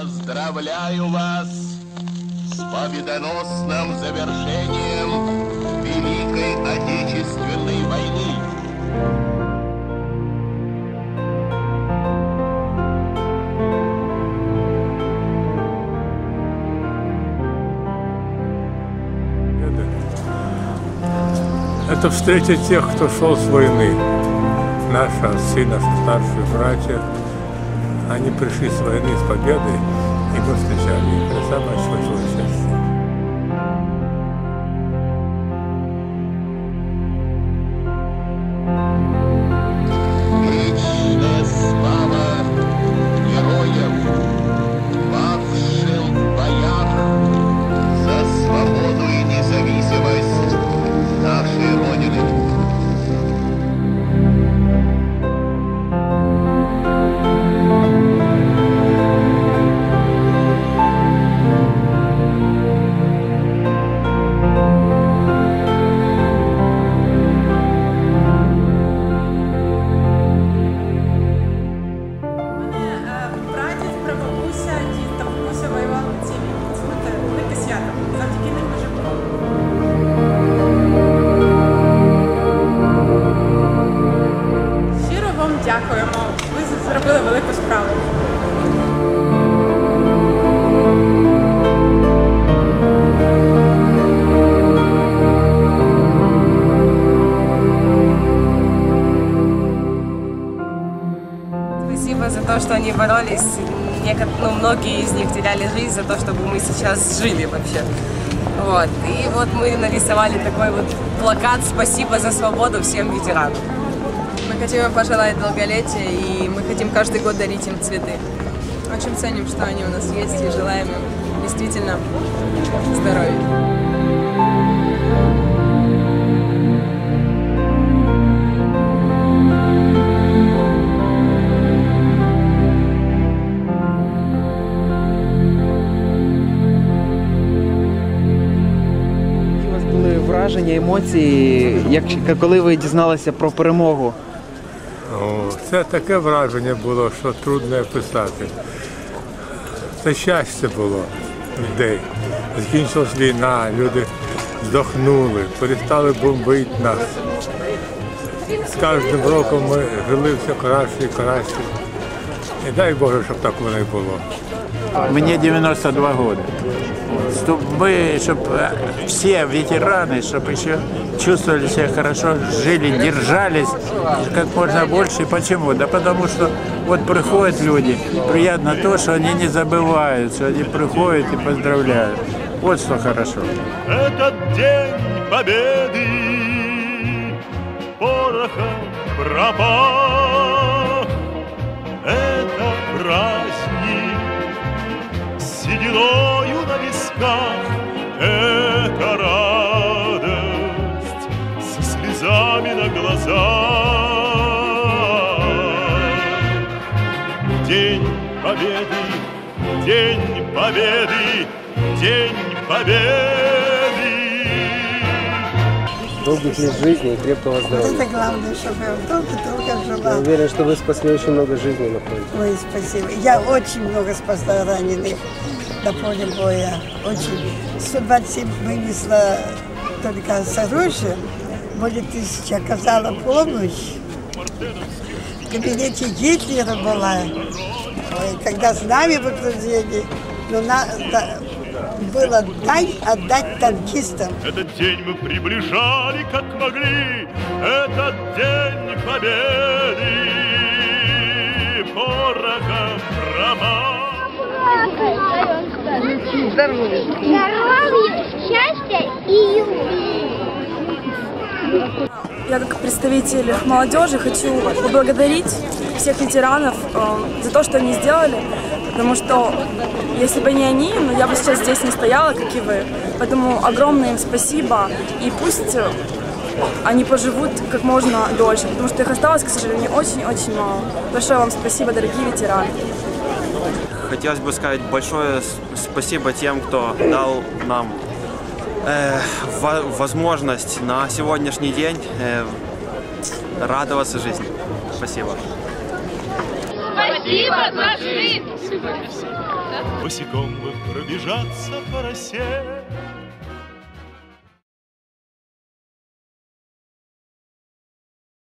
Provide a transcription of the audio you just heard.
Поздравляю вас с победоносным завершением Великой Отечественной войны. Это встретить тех, кто шел с войны. Наши отцы, наши старшие братья, они пришли с войны с победой, и мы встречали их. Это самое большое Спасибо за то, что они боролись. Неко- ну, многие из них теряли жизнь за то, чтобы мы сейчас жили вообще. Вот. И вот мы нарисовали такой вот плакат «Спасибо за свободу всем ветеранам». Мы хотим им пожелать долголетия, и мы хотим каждый год дарить им цветы. Очень ценим, что они у нас есть, и желаем им действительно здоровья. Враження, емоції, як коли ви дізналися про перемогу? Це таке враження було, що трудно описати. Це щастя було людей. Закінчилась війна, люди здохнули, перестали бомбити нас. З кожним роком ми жили все краще і краще. І дай Боже, щоб так воно і було. Мне 92 года. Чтобы, чтобы все ветераны, чтобы еще чувствовали себя хорошо, жили, держались как можно больше. Почему? Да потому что вот приходят люди, приятно то, что они не забывают, что они приходят и поздравляют. Вот что хорошо. Этот день победы порохом пропах. Глазах. День победы, день победы, день победы. долгих лет жизни и крепкого здоровья. Это главное, чтобы я долго-долго Я жила. уверен, что вы спасли очень много жизней на фронте. Ой, спасибо. Я очень много спасла раненых на поле боя. Очень. 127 вынесла только с оружием. Более тысячи оказала помощь. В кабинете Гитлера была. Ой, когда с нами в но надо было дай отдать танкистам. Этот день мы приближали, как могли. Этот день победы. Порохом пропах. Здоровья. Здоровья, счастья и любви. Я как представитель молодежи хочу поблагодарить всех ветеранов э, за то, что они сделали, потому что если бы не они, ну, я бы сейчас здесь не стояла, как и вы. Поэтому огромное им спасибо, и пусть э, они поживут как можно дольше, потому что их осталось, к сожалению, очень-очень мало. Большое вам спасибо, дорогие ветераны. Хотелось бы сказать большое спасибо тем, кто дал нам возможность на сегодняшний день э, радоваться жизни. Спасибо. Спасибо Спасибо за жизнь! Босиком бы пробежаться по росе